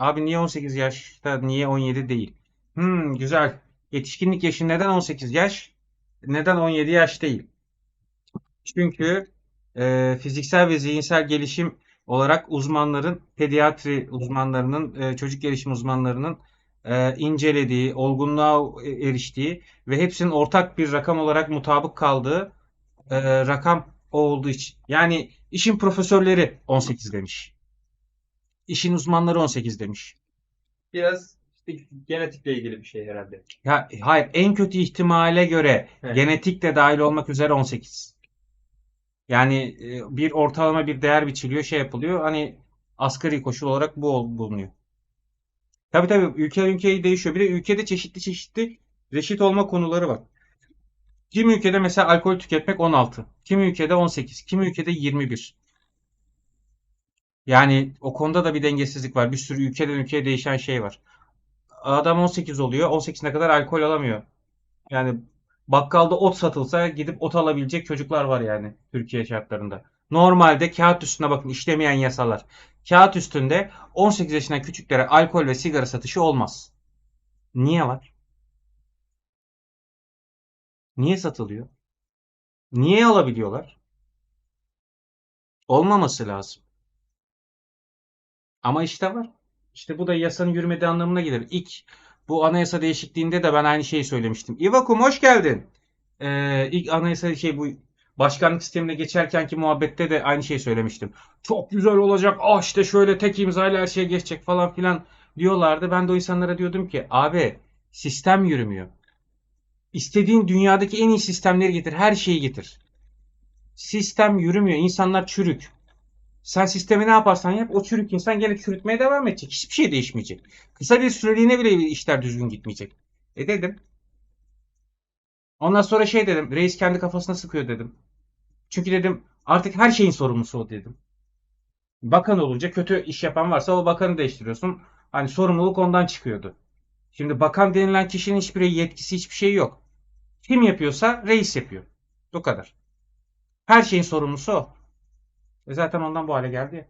Abi niye 18 yaşta, niye 17 değil? Hmm, güzel. Yetişkinlik yaşı neden 18 yaş? Neden 17 yaş değil? Çünkü e, fiziksel ve zihinsel gelişim olarak uzmanların, pediatri uzmanlarının, e, çocuk gelişim uzmanlarının e, incelediği, olgunluğa eriştiği ve hepsinin ortak bir rakam olarak mutabık kaldığı e, rakam olduğu için. Yani işin profesörleri 18 demiş. İşin uzmanları 18 demiş. Biraz işte genetikle ilgili bir şey herhalde. Ya hayır en kötü ihtimale göre genetik de dahil olmak üzere 18. Yani e, bir ortalama bir değer biçiliyor, şey yapılıyor. Hani asgari koşul olarak bu ol- bulunuyor. Tabii tabii ülke ülkeye değişiyor. Bir de ülkede çeşitli çeşitli reşit olma konuları var. Kimi ülkede mesela alkol tüketmek 16. Kimi ülkede 18. Kimi ülkede 21. Yani o konuda da bir dengesizlik var. Bir sürü ülkeden ülkeye değişen şey var. Adam 18 oluyor. 18'ine kadar alkol alamıyor. Yani bakkalda ot satılsa gidip ot alabilecek çocuklar var yani Türkiye şartlarında. Normalde kağıt üstüne bakın işlemeyen yasalar. Kağıt üstünde 18 yaşından küçüklere alkol ve sigara satışı olmaz. Niye var? Niye satılıyor? Niye alabiliyorlar? Olmaması lazım. Ama işte var. İşte bu da yasanın yürümediği anlamına gelir. İlk bu anayasa değişikliğinde de ben aynı şeyi söylemiştim. İvakum hoş geldin. Ee, ilk anayasa şey bu başkanlık sistemine geçerkenki muhabbette de aynı şeyi söylemiştim. Çok güzel olacak. Ah işte şöyle tek imzayla her şey geçecek falan filan diyorlardı. Ben de o insanlara diyordum ki abi sistem yürümüyor. İstediğin dünyadaki en iyi sistemleri getir. Her şeyi getir. Sistem yürümüyor. İnsanlar çürük. Sen sistemi ne yaparsan yap o çürük insan gene çürütmeye devam edecek. Hiçbir şey değişmeyecek. Kısa bir süreliğine bile işler düzgün gitmeyecek. E dedim. Ondan sonra şey dedim. Reis kendi kafasına sıkıyor dedim. Çünkü dedim artık her şeyin sorumlusu o dedim. Bakan olunca kötü iş yapan varsa o bakanı değiştiriyorsun. Hani sorumluluk ondan çıkıyordu. Şimdi bakan denilen kişinin hiçbir yetkisi hiçbir şey yok. Kim yapıyorsa reis yapıyor. Bu kadar. Her şeyin sorumlusu o. E zaten ondan bu hale geldi.